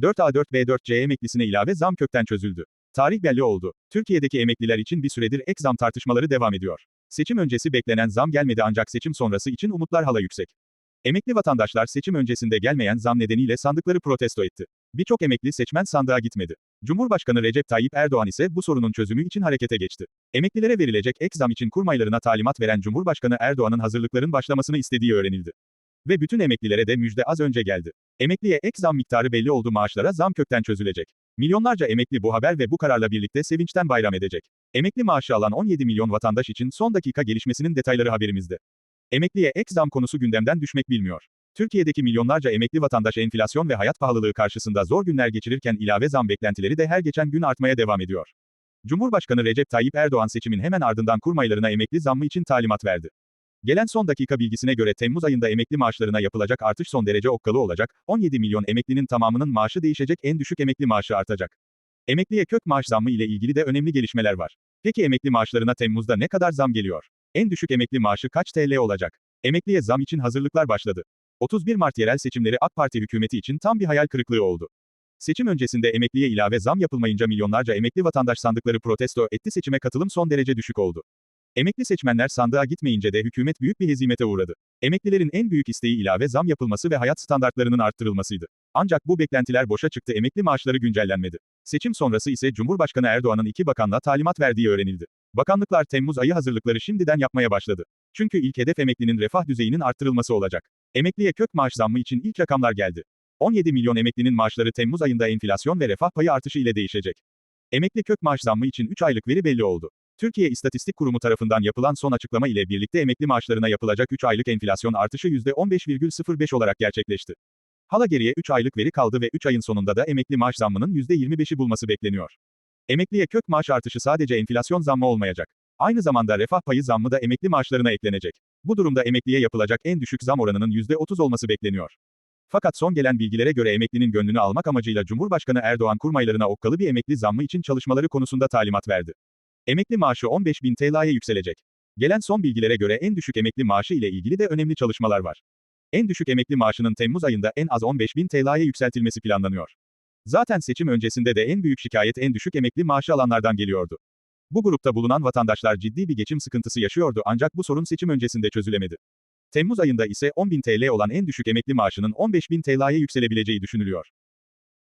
4A4B4C emeklisine ilave zam kökten çözüldü. Tarih belli oldu. Türkiye'deki emekliler için bir süredir ek zam tartışmaları devam ediyor. Seçim öncesi beklenen zam gelmedi ancak seçim sonrası için umutlar hala yüksek. Emekli vatandaşlar seçim öncesinde gelmeyen zam nedeniyle sandıkları protesto etti. Birçok emekli seçmen sandığa gitmedi. Cumhurbaşkanı Recep Tayyip Erdoğan ise bu sorunun çözümü için harekete geçti. Emeklilere verilecek ek zam için kurmaylarına talimat veren Cumhurbaşkanı Erdoğan'ın hazırlıkların başlamasını istediği öğrenildi. Ve bütün emeklilere de müjde az önce geldi. Emekliye ek zam miktarı belli oldu maaşlara zam kökten çözülecek. Milyonlarca emekli bu haber ve bu kararla birlikte sevinçten bayram edecek. Emekli maaşı alan 17 milyon vatandaş için son dakika gelişmesinin detayları haberimizde. Emekliye ek zam konusu gündemden düşmek bilmiyor. Türkiye'deki milyonlarca emekli vatandaş enflasyon ve hayat pahalılığı karşısında zor günler geçirirken ilave zam beklentileri de her geçen gün artmaya devam ediyor. Cumhurbaşkanı Recep Tayyip Erdoğan seçimin hemen ardından kurmaylarına emekli zammı için talimat verdi. Gelen son dakika bilgisine göre Temmuz ayında emekli maaşlarına yapılacak artış son derece okkalı olacak, 17 milyon emeklinin tamamının maaşı değişecek en düşük emekli maaşı artacak. Emekliye kök maaş zammı ile ilgili de önemli gelişmeler var. Peki emekli maaşlarına Temmuz'da ne kadar zam geliyor? En düşük emekli maaşı kaç TL olacak? Emekliye zam için hazırlıklar başladı. 31 Mart yerel seçimleri AK Parti hükümeti için tam bir hayal kırıklığı oldu. Seçim öncesinde emekliye ilave zam yapılmayınca milyonlarca emekli vatandaş sandıkları protesto etti seçime katılım son derece düşük oldu. Emekli seçmenler sandığa gitmeyince de hükümet büyük bir hezimete uğradı. Emeklilerin en büyük isteği ilave zam yapılması ve hayat standartlarının arttırılmasıydı. Ancak bu beklentiler boşa çıktı emekli maaşları güncellenmedi. Seçim sonrası ise Cumhurbaşkanı Erdoğan'ın iki bakanla talimat verdiği öğrenildi. Bakanlıklar Temmuz ayı hazırlıkları şimdiden yapmaya başladı. Çünkü ilk hedef emeklinin refah düzeyinin arttırılması olacak. Emekliye kök maaş zammı için ilk rakamlar geldi. 17 milyon emeklinin maaşları Temmuz ayında enflasyon ve refah payı artışı ile değişecek. Emekli kök maaş zammı için 3 aylık veri belli oldu. Türkiye İstatistik Kurumu tarafından yapılan son açıklama ile birlikte emekli maaşlarına yapılacak 3 aylık enflasyon artışı %15,05 olarak gerçekleşti. Hala geriye 3 aylık veri kaldı ve 3 ayın sonunda da emekli maaş zammının %25'i bulması bekleniyor. Emekliye kök maaş artışı sadece enflasyon zammı olmayacak. Aynı zamanda refah payı zammı da emekli maaşlarına eklenecek. Bu durumda emekliye yapılacak en düşük zam oranının %30 olması bekleniyor. Fakat son gelen bilgilere göre emeklinin gönlünü almak amacıyla Cumhurbaşkanı Erdoğan kurmaylarına okkalı bir emekli zammı için çalışmaları konusunda talimat verdi. Emekli maaşı 15.000 TL'ye yükselecek. Gelen son bilgilere göre en düşük emekli maaşı ile ilgili de önemli çalışmalar var. En düşük emekli maaşının Temmuz ayında en az 15.000 TL'ye yükseltilmesi planlanıyor. Zaten seçim öncesinde de en büyük şikayet en düşük emekli maaşı alanlardan geliyordu. Bu grupta bulunan vatandaşlar ciddi bir geçim sıkıntısı yaşıyordu ancak bu sorun seçim öncesinde çözülemedi. Temmuz ayında ise 10.000 TL olan en düşük emekli maaşının 15.000 TL'ye yükselebileceği düşünülüyor.